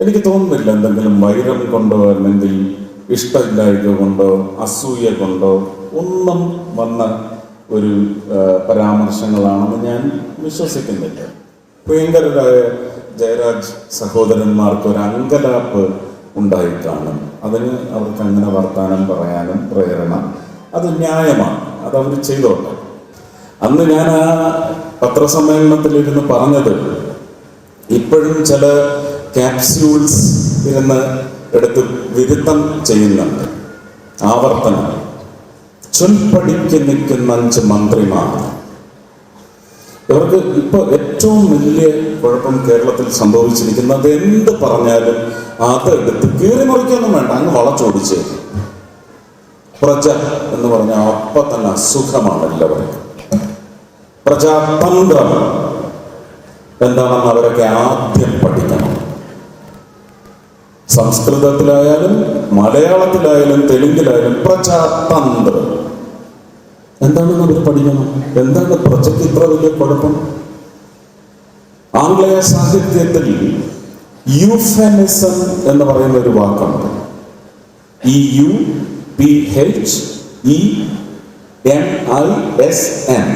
എനിക്ക് തോന്നുന്നില്ല എന്തെങ്കിലും വൈരം കൊണ്ടോ അല്ലെങ്കിൽ ഇഷ്ടമില്ലായ്മ കൊണ്ടോ അസൂയ കൊണ്ടോ ഒന്നും വന്ന ഒരു പരാമർശങ്ങളാണെന്ന് ഞാൻ വിശ്വസിക്കുന്നില്ല. പ്രിയങ്കരരായ ജയരാജ് സഹോദരന്മാർക്ക് ഒരു അങ്കലാപ്പ് ഉണ്ടായി കാണും. അതിന് അവർക്ക് അങ്ങനെ വർത്താനം പറയാനും പ്രേരണ. അത് ന്യായമാണ്. അത് അവർ ചെയ്തോട്ടെ. അന്ന് ഞാൻ ആ പത്രസമ്മേളനത്തിലിരുന്ന് പറഞ്ഞത് ഇപ്പോഴും ചില ക്യാപ്സ്യൂൾസ് ഇരുന്ന് എടുത്ത് വിരുദ്ധം ചെയ്യുന്നുണ്ട്. ആവർത്തനം. ചൊൽപ്പടിക്ക് നിൽക്കുന്ന അഞ്ച് മന്ത്രിമാർ. ഇവർക്ക് ഇപ്പൊ ഏറ്റവും വലിയ കുഴപ്പം കേരളത്തിൽ സംഭവിച്ചിരിക്കുന്നത് എന്ത് പറഞ്ഞാലും അതെടുത്ത് കീറി മുറിക്കൊന്നും വേണ്ട അങ്ങ് വളച്ചോടിച്ച്. പ്രജ എന്ന് പറഞ്ഞാൽ അപ്പൊ തന്നെ അസുഖമാണ് എല്ലാവർക്കും. പ്രജാതന്ത്രം എന്താണെന്ന് അവരൊക്കെ ആദ്യം പഠിക്കണം. സംസ്കൃതത്തിലായാലും മലയാളത്തിലായാലും തെലുങ്കിലായാലും പ്രജാതന്ത്രം എന്താണെന്ന് അവർ പഠിക്കണം? എന്താണ് പ്രജയ്ക്ക് ഇത്ര വലിയ കുഴപ്പം? ആംഗ്ലേയ സാഹിത്യത്തിൽ യൂഫെനിസം എന്ന് പറയുന്ന ഒരു വാക്കുണ്ട്. E U P H E M I S N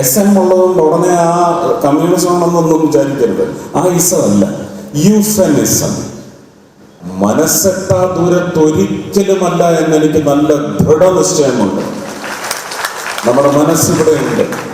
S M ഉള്ളതുകൊണ്ട് ഉടനെ ആ കമ്മ്യൂണിസം ആണെന്നൊന്നും വിചാരിക്കരുത്. ആ ഇസം അല്ല. യൂഫെനിസം മനസ്സെത്താ ദൂരത്തൊരിക്കലുമല്ല എന്നെനിക്ക് നല്ല ദൃഢനിശ്ചയമുണ്ട്. നമ്മുടെ മനസ്സിവിടെയുണ്ട്